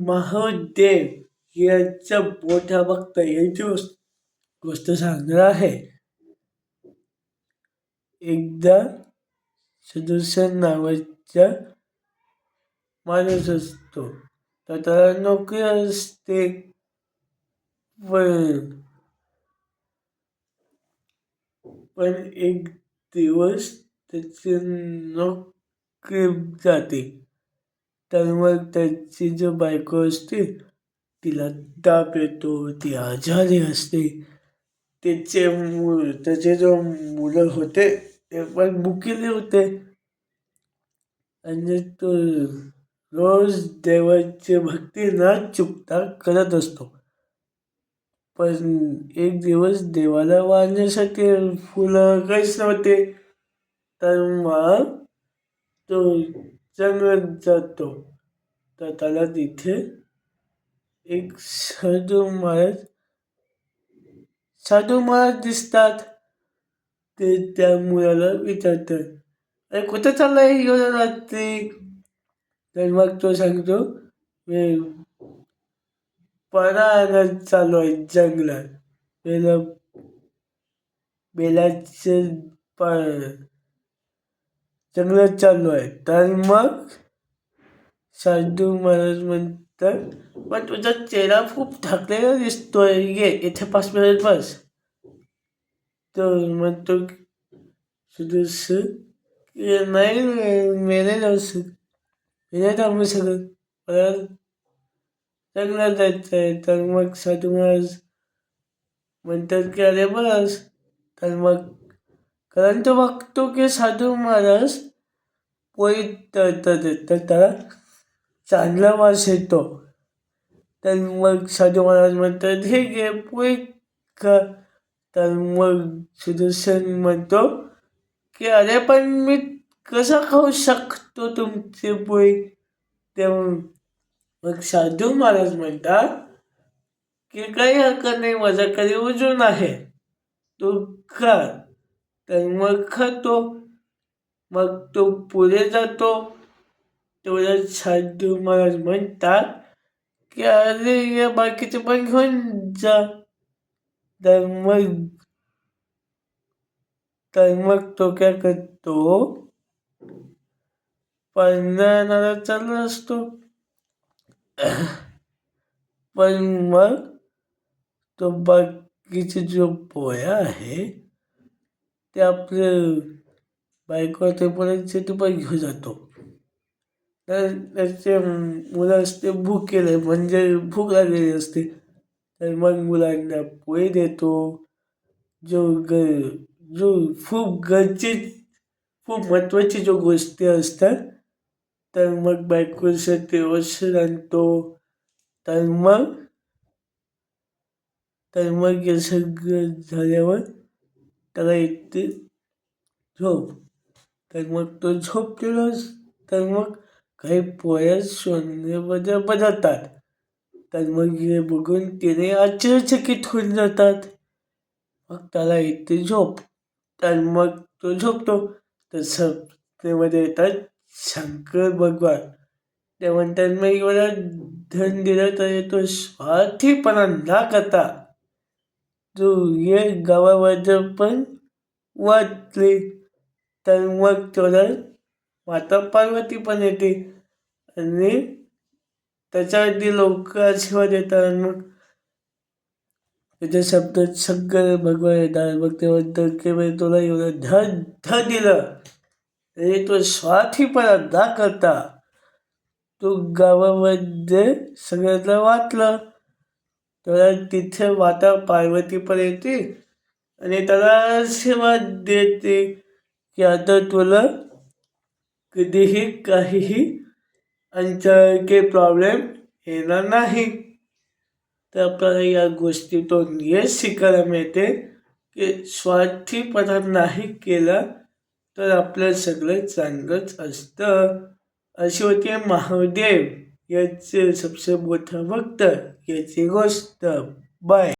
महादेव याचा मोठा भक्त यांची गोष्ट गोष्ट सांगणार आहे. एकदा सुदर्शन नावाचा माणूस असतो. तर त्याला नोकरी असते. पण पण एक दिवस त्याची नोकरी जाते. तर मग त्याची जो बायको असते तिला ताप येतो ती आजारी असते. त्याचे मु त्याचे जो मुलं होते ते पण बुकिले होते. आणि तो रोज देवाची भक्ती न चुकता करत असतो. पण एक दिवस देवाला वाढण्यासाठी फुलं काहीच नव्हते. तर मग तो जंगलात जातो. तर त्याला तिथे एक साधू महाराज साधू महाराज दिसतात. ते त्या मुलाला विचारतात अरे कुठं चाललाय एवढ्या रात्री? तर मग तो सांगतो मी पणा चालू आहे जंगलात. बेला बेलाचं प जंगलात चालू आहे. तर मग शांतू महाराज म्हणतात पण तुझा चेहरा खूप थकलेला दिसतोय ये इथे पाच मिनिट बस. तो म्हणतो सुदर्शन की नाही मेले जाऊ शक मेले थांबू शकत परत जंगलात जायचं आहे. तर मग साधू महाराज म्हणतात की अरे बस. तर मग परंतु बघतो की साधू महाराज पोळी तळतात तर त्याला चांगला वास येतो. तर मग साधू महाराज म्हणतात हे घे पोळी खा. तर मग सुदर्शन म्हणतो की अरे पण मी कसं खाऊ शकतो तुमची पोळी ते मग साधू महाराज म्हणतात की काही हरकत नाही माझ्याकडे कधी उजून आहे. तू खा. तर मग खातो. मग तो पुढे जातो. तेवढ्या साधू महाराज म्हणतात की अरे या बाकीचे पण घेऊन जा. तर मग तर मग तो काय करतो? पळणारा चालला असतो. पण मग तो बाकीचे जो पोया आहे ते आपले बायको तेपर्यंत ते पण घेऊन जातो. तर त्याचे मुलं असते भूक केले म्हणजे भूक लागलेली असते. तर मग मुलांना पोहे देतो. जो ग जो खूप गरजेच खूप महत्त्वाची जो गोष्टी असतात तर मग बायकोसाठी औषध आणतो. तर मग तर मग हे सगळं झाल्यावर त्याला येते झोप. तर मग तो झोपलेलाच तर मग काही पोया सोन्यामध्ये बदलतात तर मग हे बघून तिने आश्चर्यचकित होऊन जातात. मग त्याला येते झोप. तर मग तो झोपतो. तर सपनेमध्ये येतात शंकर भगवान. ते म्हणतात मग एवढा धन दिलं तर तो स्वार्थीपणा ना करता तू ये गावामध्ये पण वाचले तर मग तुला माता पार्वती पण येते. आणि त्याच्यावरती लोक आशीर्वाद येतात मग त्याच्या शब्दात सगळं भगवान येतात. मग ते म्हणतात की मी तुला एवढं ध ध दिलं आणि तो स्वार्थीपणा दा करता तो गावामध्ये सगळ्यांना वाटलं त्याला तिथे माता पार्वती पण येते आणि त्याला आशीर्वाद देते की आता तुला कधीही काहीही काही प्रॉब्लेम येणार नाही. तर आपल्याला या गोष्टीतून हे शिकायला मिळते की स्वार्थीपणा नाही केला तर आपलं सगळं चांगलंच असतं. अशी होती महादेव. याचे सबसे मोठं भक्त याची गोष्ट बाय